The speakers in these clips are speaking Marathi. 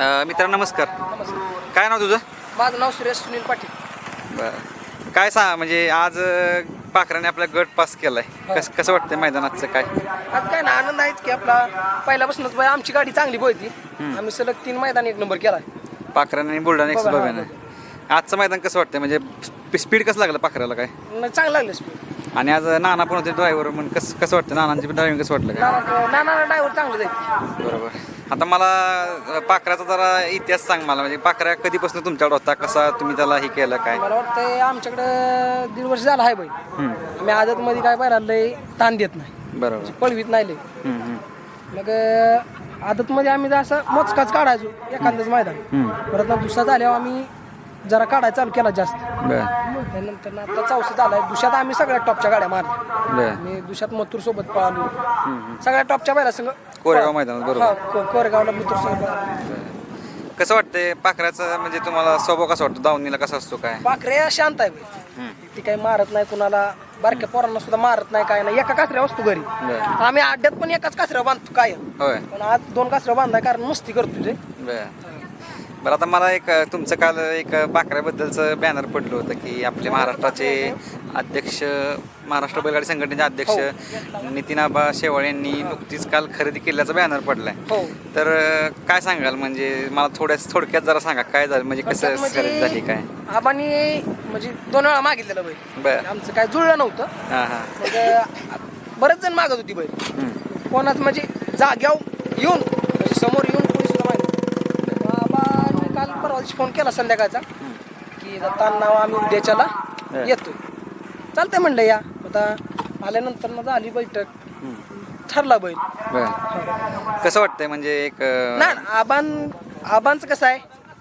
अ, मित्रांनो नमस्कार. काय नाव तुझं? माझं नाव सुरेश सुनील पाटील. बरं. काय सांग म्हणजे आज अ, पाखराने आपला गट पास केलाय. कस कसं वाटतंय मैदानाचं काय? आज काय ना आनंद आहेच की आपला. पहिल्यापासूनच बाई आमची गाडी चांगली पळती. आम्ही सलग तीन मैदान एक नंबर केलाय. पाखराने आणि बुलढाणा एक्स बघा, हा, आजचं मैदान कसं वाटतंय? म्हणजे स्पीड कसं लागलं पाखराला काय? चांगलं लागलं स्पीड आणि आज नाना पण होते ड्रायव्हर म्हणून. कसं कसं वाटतं नानांची ड्रायव्हिंग कसं वाटलं काय? नाना ड्रायव्हर चांगले जाईल बरोबर. आता मला अ, पाखराचा जरा इतिहास सांग मला. म्हणजे पाखरा कधीपासून तुमच्याकडे होता? कसा तुम्ही त्याला हे केलं काय? मला वाटतंय आमच्याकडं दीड वर्ष झालं आहे बाई हम्म, आम्ही आदत मध्ये काय पाहिलं लय ताण देत नाही. बरोबर. पळवीत नाही लय. हम्म, हम्म, मग आदत मध्ये आम्ही असं मोजकाच काढायचो एखादंच मैदान. परत ना दुसरा झाल्यावर आम्ही जरा काढायला चालू केला जास्त. बरं. त्यानंतर ना आता चौसा झालाय. दुसऱ्यात आम्ही सगळ्या टॉपच्या गाड्या मारल्या. बरं. मी दुसऱ्यात मथुर सोबत पळालो. सगळ्या टॉपच्या बायला संग. कोरेगाव मैदानात बरोबर. हा, को- कोरेगावला मथुर सोबत. कसं वाटतंय पाखराचं म्हणजे तुम्हाला स्वभाव कसा वाटतो? दावणीला कसा असतो काय? पाखरे शांत आहे बाई. हम्म, ती काही मारत नाही कुणाला. बारक्या पोरांना सुद्धा मारत नाही काय नाही. एका कासऱ्या असतो घरी. बरं. आम्ही अड्ड्यात पण एकाच कासऱ्या बांधतो काय होय. पण आज दोन कासऱ्या बांधाय कारण मस्ती करतो बरं. बरं आता मला एक तुमचं काल एक अ, पाखऱ्याबद्दलचं बॅनर पडलं होतं की आपले महाराष्ट्राचे अध्यक्ष महाराष्ट्र बैलगाडी संघटनेचे अध्यक्ष नितीन आबा शेवाळे यांनी नुकतीच काल खरेदी केल्याचा बॅनर पडलाय. हो. तर काय सांगाल? म्हणजे मला थोड्या थोडक्यात जरा सांगा काय झालं? म्हणजे कसं थोडक्यात खरेदी झाली काय? आबानी म्हणजे दोन वेळा मागितलेलं बैल. बरं. आमचं काय जुळलं नव्हतं. हां हां. बरेच जण मागत होती बैल. कोणाच म्हणजे जाग्यावर येऊन म्हणजे समोर येऊन दिवशी फोन केला संध्याकाळचा की दत्तांना आम्ही उद्याच्याला. येतोय. चालतंय म्हणलं या. आता आल्यानंतर ना झाली बैठक. ठरला बैल. बरं. कसं वाटतंय म्हणजे एक अ, ना ना, आबान आबांचं कसं आहे?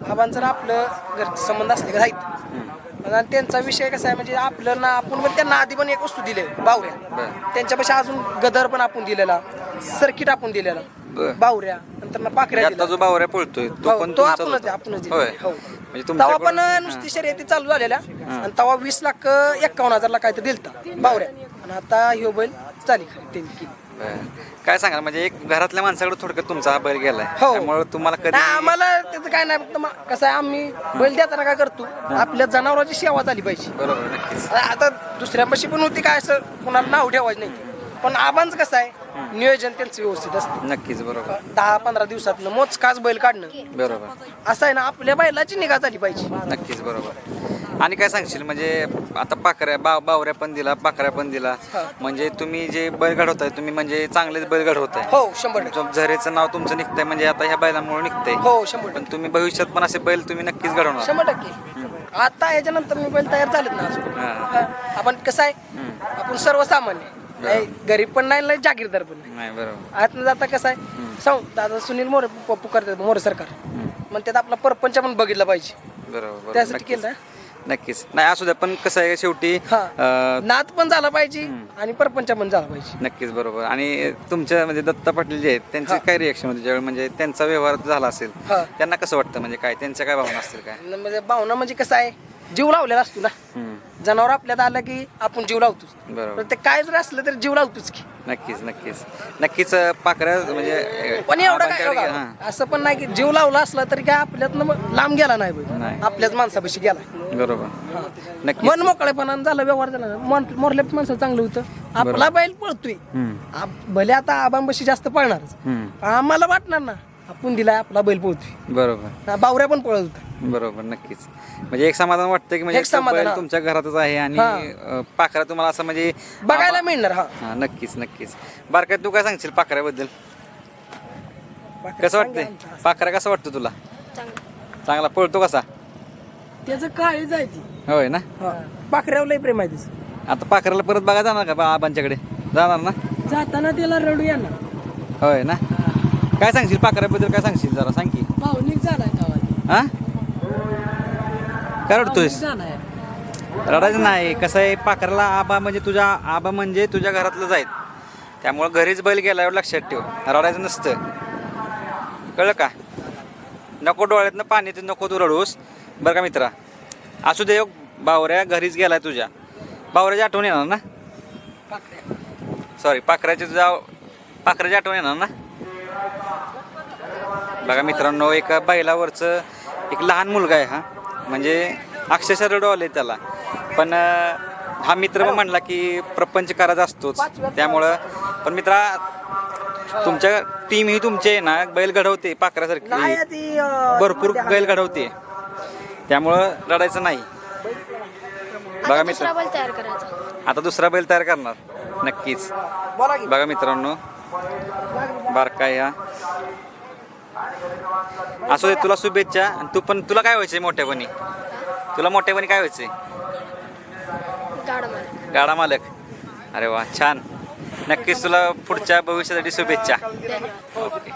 आबांचं ना आपलं घरचे संबंध असले का आहेत आणि त्यांचा विषय कसा आहे म्हणजे आपलं ना आपण पण त्यांना आधी पण एक वस्तू दिली बावऱ्या. बरं. त्यांच्यापाशी अजून गदर पण आपण दिलेला. सर्किट आपण दिलेला. बरं. बावऱ्या नंतर ना पाकऱ्या आता दिल्या. जो बावऱ्या पळतोय तो हो, पण तो आपणच होता? आपणच होय. दिला. हो. म्हणजे पण नुसती शर्यती चालू झालेल्या. आणि तेव्हा वीस लाख एक्कावन्न हजारला काय तर दिलता. बावऱ्या. आणि आता ह्यो बैल. बरं. काय सांगाल? म्हणजे एक घरातल्या माणसाकडे थोडक्यात तुमचा हा बैल गेलाय. हो. त्यामुळे तुम्हाला कधी आम्हाला त्याचं काय नाही फक्त मा- कसं आहे आम्ही बैल देताना काय करतो? आपल्या जनावरांची सेवा झाली पाहिजे. बरोबर नक्कीच. आता दुसऱ्यापाशी पण होती काय असं कुणाला नाव ठेवायचं नाही. पण आबांचं कसं आहे? नियोजन त्यांचं व्यवस्थित असतं. नक्कीच बरोबर. दहा पंधरा दिवसात मोजकाच बैल काढणं. बरोबर. असं आहे ना आपल्या बैलाची निगा झाली पाहिजे. नक्कीच बरोबर. आणि काय सांगशील म्हणजे आता पाखऱ्या बा बावऱ्या पण दिला पाखऱ्या पण दिला. म्हणजे तुम्ही जे बैलगाड होताय तुम्ही म्हणजे चांगलेच बैलगाड होताय हो शंभर टक्के. तुमचं झरेचं नाव तुमचं निघतंय म्हणजे आता ह्या बैलांमुळे निघतंय. हो शंभर पण टक्के तुम्ही भविष्यात पण असे बैल तुम्ही नक्कीच घडवणार. शंभर टक्के. आता याच्यानंतर मी बैल तयार झालेत ना अजून. हा. हा. आपण कसं आहे. आपण सर्वसामान्य. नाही गरीब पण नाही नाही जागीरदार पण नाही. नाही बरोबर. आतनं जाता कसं आहे? सांग दादा सुनील मोरे प- पुकारतात मोरे सरकार. हम्म. म्हणतात आपला परपंच पण बघितला पाहिजे. बरोबर बरोबर. त्यासाठी नक्कीच. केलं नक्कीच. नाही असू द्या पण कसं आहे शेवटी हा. अं, नाद पण झाला पाहिजे आणि परपंच पण झाला पाहिजे. नक्कीच बरोबर. आणि तुमच्या म्हणजे दत्ता पाटील जे आहेत त्यांची. काय रिएक्शन होती? ज्यावेळी म्हणजे त्यांचा व्यवहार झाला असेल हा. त्यांना कसं वाटतं? म्हणजे काय त्यांच्या काय भावना असतील काय? न म्हणजे भावना म्हणजे कसं आहे? जीव लावलेला असतो ना. जनावर आपल्यात आलं की आपण जीव लावतोच. बरोबर. पण ते काय जरी असलं तरी जीव लावतोच की. नक्कीच नक्कीच. नक्कीच पाखऱ्या म्हणजे पण एवढं काय आबांच्याकडे बघा, गे- असं पण नाही की जीव लावला असला तरी काय आपल्यातनं मग लांब गेला नाही बैल. नाही. आपल्याच माणसापाशी गेला. बरोबर. मन मोकळेपणानं झालं व्यवहार झाला. मन मोरल्यात माणसं चांगलं होतं. आपला बैल पळतोय. हम्म. आप- भले आता आबांपाशी जास्त पळणारच. हम्म. आम्हाला वाटणार ना आपण दिलाय आपला बैल पळतोय. बरोबर. बावऱ्या पण पळत होता बरोबर नक्कीच. म्हणजे एक समाधान वाटतं की म्हणजे एक समाधान हा. तुमच्या घरातच आहे आणि हा. अं, पाखरा तुम्हाला असं म्हणजे बघायला मिळणार हा. हा नक्कीच नक्कीच. बारकाय तू काय सांगशील पाखऱ्याबद्दल? कसं वाटतंय? पाखरा कसं वाटतं तुला? चांगला. पळतो कसा? त्याचं काळी जायची होय ना? पाखऱ्यावर लय प्रेम आहे त्याचं. आता पाखराला परत बघा जाणार का बा- आबांच्याकडे? जाणार ना? जाताना त्याला रडू येणार होय ना? काय सांगशील? पाखऱ्याबद्दल काय सांगशील? जरा सांग की. भावनिक झालाय गावात. हा? काय रडतोयस? रडायचं नाही. कसं आहे पाखराला आबा म्हणजे तुझ्या आबा म्हणजे तुझ्या घरातलं जाईल. त्यामुळं घरीच बैल गेल्यावर लक्षात ठेव. रडायचं नसतं. कळलं का? नको डोळ्यातनं पाणी ते नको तू रडूस. बरं का मित्रा? असू दे योग, बावऱ्या घरीच गेलाय तुझ्या. बावऱ्याची आठवण येणार ना? सॉरी पाखराची तुझ्या पाखराची आठवण येणार ना? बघा मित्रांनो एका बैलावरचं एक लहान मुलगा आहे हा. म्हणजे अक्षरशः रडू आले त्याला. पण हा मित्र म्हणला की प्रपंच करायचा असतोच. त्यामुळं पण मित्रा तुमच्या टीम ही तुमची आहे ना बैल घडवते पाखरासारखी. भरपूर बैल घडवते. त्यामुळं रडायचं नाही. बघा मित्र दुसरा बल तयार करायचा. आता दुसरा बैल तयार करणार नक्कीच. बघा मित्रांनो बारका या असू दे तुला शुभेच्छा. आणि तू पण तुला काय व्हायचंय मोठ्यापणी? तुला मोठ्यापणी काय व्हायचंय? गाडा मालक अरे वा छान. नक्कीच तुला पुढच्या भविष्यासाठी शुभेच्छा. ओके.